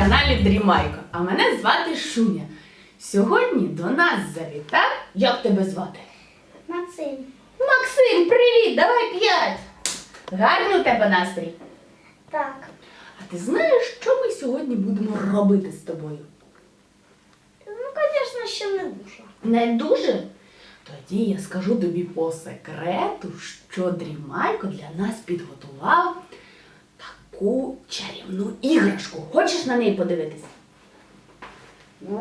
каналі Дрімайко, а мене звати Шуня. Сьогодні до нас завітав. Як тебе звати? Максим. Максим, привіт! Давай п'ять! Гарний у тебе настрій. Так. А ти знаєш, що ми сьогодні будемо робити з тобою? Ну, звісно, ще не дуже. Не дуже? Тоді я скажу тобі по секрету, що Дрімайко для нас підготував таку чарівну іграшку. Хочеш на неї подивитися? У,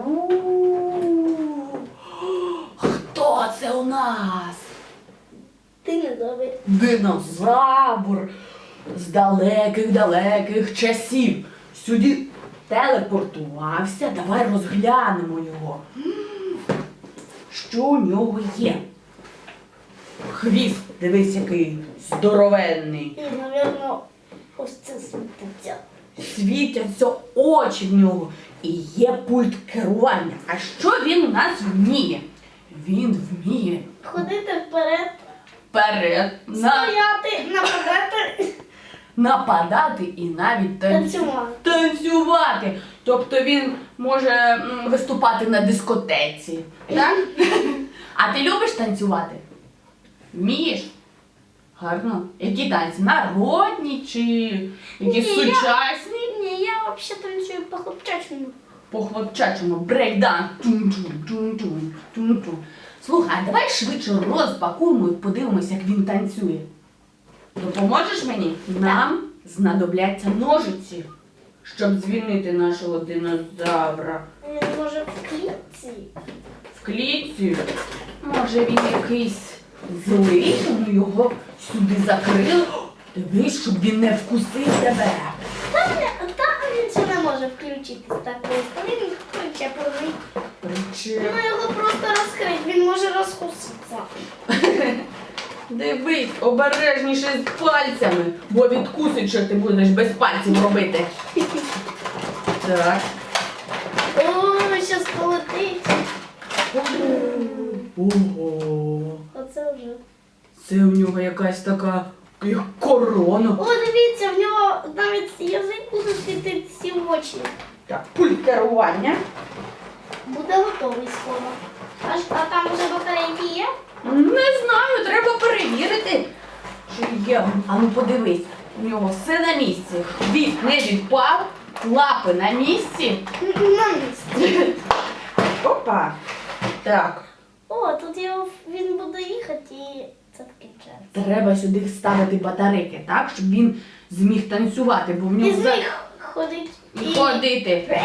Хто це у нас? Добрий. Динозавр з далеких-далеких часів. Сюди телепортувався. Давай розглянемо його. Що у нього є? Хвіст, дивись, який здоровенний. І, напевно, ось це світиться. Світяться очі в нього. І є пульт керування. А що він у нас вміє? Він вміє Ходити вперед, вперед, на... стояти, нападати, нападати і навіть танцювати. танцювати. танцювати. Тобто він може м, виступати на дискотеці. Так? А ти любиш танцювати? Вмієш? Гарно. Які танці? Народні чи якісь Ні, я- сучасні? Ні, я взагалі танцюю по хлопчачому. По хлопчачому брейкдан. Тун-тун, тун-тун, тун-тун. Слухай, а давай швидше розпакуємо і подивимося, як він танцює. Допоможеш мені? Нам знадобляться ножиці, щоб звільнити нашого динозавра. Він може в клітці. В клітці. Може він якийсь злий, тому його сюди закрили. Дивись, щоб він не вкусив тебе. Та, не- та він це не може включитись так просто. Він хоче прозріти. Причем. Ну його просто розкрити, він може розкуситися. Дивись, обережніше з пальцями, бо відкусить, що ти будеш без пальців робити. Так. О, щас полетить. Ого. Вже. Це у нього якась така як корона. О, дивіться, в нього навіть язик буде світити всі очі. Так, пульт керування. Буде готовий скоро. Аж, а там вже батарейки є? Не знаю, треба перевірити. Чи є. А ну подивись, у нього все на місці. Хвіст не відпав, лапи на місці. Н- На місці. Опа. Так. О, тут його, він буде їхати і це скінчається. Треба сюди вставити батарейки, так, щоб він зміг танцювати, бо в І нього за- ходить і ходити.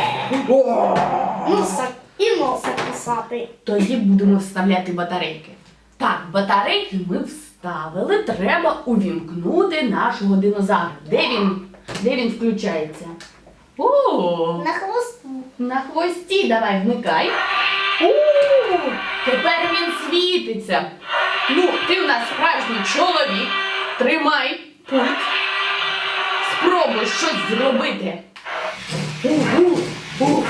носа, і носа кусати. Тоді будемо вставляти батарейки. Так, батарейки ми вставили. Треба увімкнути нашого динозавра. Де він? Де він включається? О, На хвосту. на хвості давай вмикай. О, тепер він світиться. Ну, ти у нас справжній чоловік. Тримай пульт. Спробуй щось зробити. Угу, ух.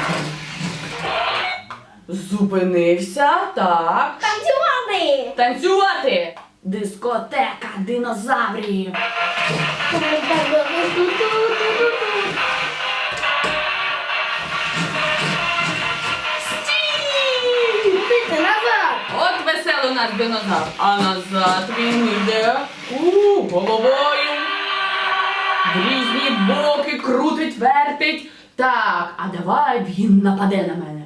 Зупинився, так. Танцювати! Танцювати! Дискотека динозаврів. Стій! Нас динозавр. А назад він йде у головою. В різні боки крутить, вертить. Так, а давай він нападе на мене.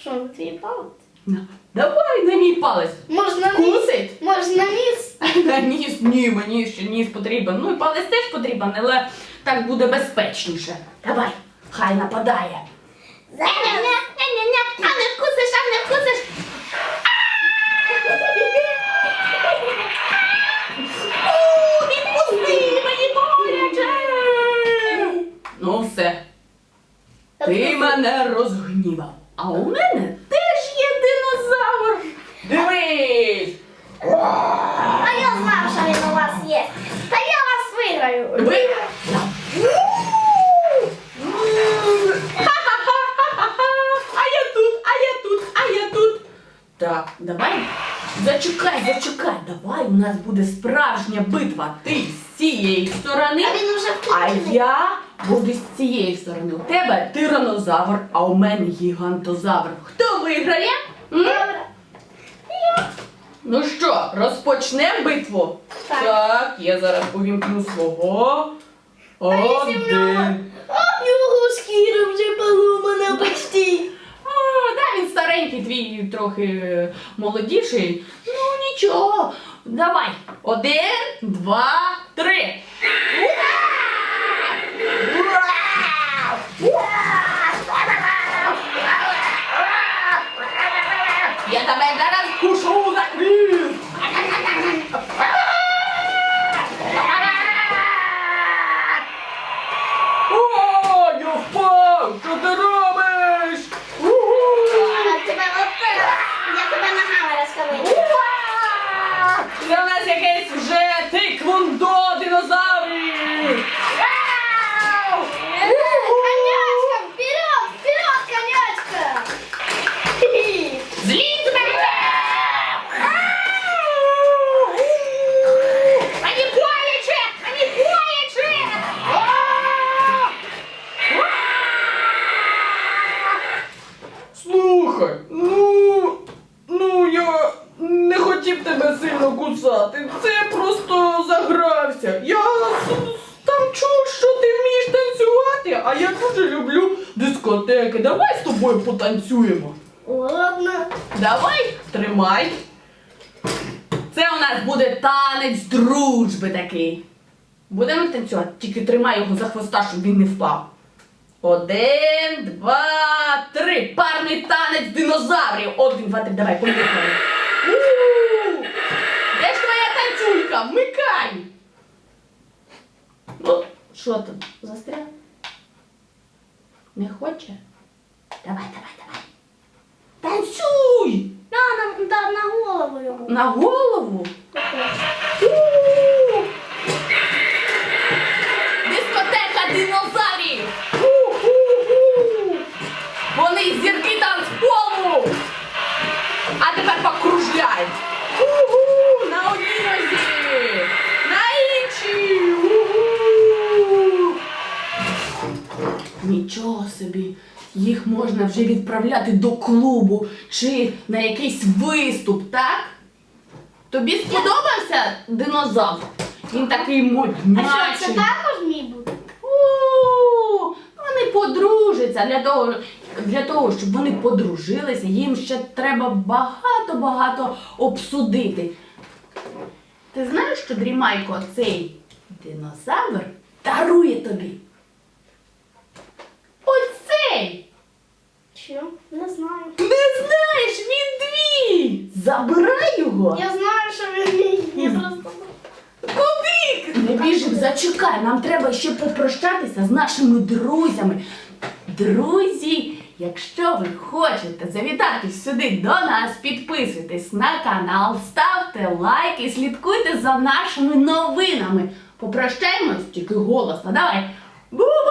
Що, на твій палець? На- Давай на мій палець. Можна? Кусить? Можна ніс? На ніс, ні, мені ще ніс потрібен. Ну і палець теж потрібен, але так буде безпечніше. Давай, хай нападає. Ня-ня-ня, А не вкусиш, а не вкусиш. Ну все, ти мене розгнівав. А у мене теж є динозавр. Дивись. А я знав, що він у вас є. Та я вас виграю. Ви... А я тут, а я тут, а я тут. Так, давай. Зачекай, зачекай. Давай, у нас буде справжня битва. Ти з цієї сторони, А він уже а я Буду з цієї сторони. У тебе тиранозавр, а у мене гігантозавр. Хто виграє? М? Ну що, розпочнемо битву? Так. Так, я зараз увімкну свого. в нього- Один. А його шкіра вже поломана почти. Да, він старенький, твій трохи е, молодіший. Ну нічого. Давай. Один, два, три. Це у нас якесь вже тиквундо динозаврів! Вау! Конячка, вперед, вперед, конячка. Злізь з мене! Мені боляче! Мені боляче! Слухай, ну, ну я не хотів тебе сильно кусати. Це просто загрався. Я там чув, що ти вмієш танцювати, а я дуже люблю дискотеки. Давай з тобою потанцюємо. Ладно. Давай, тримай. Це у нас буде танець дружби такий. Будемо танцювати, тільки тримай його за хвоста, щоб він не впав. Один, два, три. Парний танець динозаврів. Один, два, три. Давай, поїхали. Де ж твоя танцюлька? Вмикай! Що там? Застряг? Не хоче? Давай, давай, давай. Танцюй! На, на, на, на голову йому. На голову. У! Нічого собі! Їх можна вже відправляти до клубу чи на якийсь виступ, так? Тобі сподобався динозавр? Він такий А що, це також мій буде? У, Вони подружаться для того, для того, щоб вони подружилися, їм ще треба багато-багато обсудити. Ти знаєш, що Дрімайко цей динозавр дарує тобі? Що? Не знаю. Не знаєш, він твій! Забирай його! Я знаю, що він мій. Я просто... Куди? Не біжи, зачекай, нам треба ще попрощатися з нашими друзями. Друзі, якщо ви хочете завітати сюди до нас, підписуйтесь на канал, ставте лайк і слідкуйте за нашими новинами. Попрощаємось тільки голосно. Давай. Бува!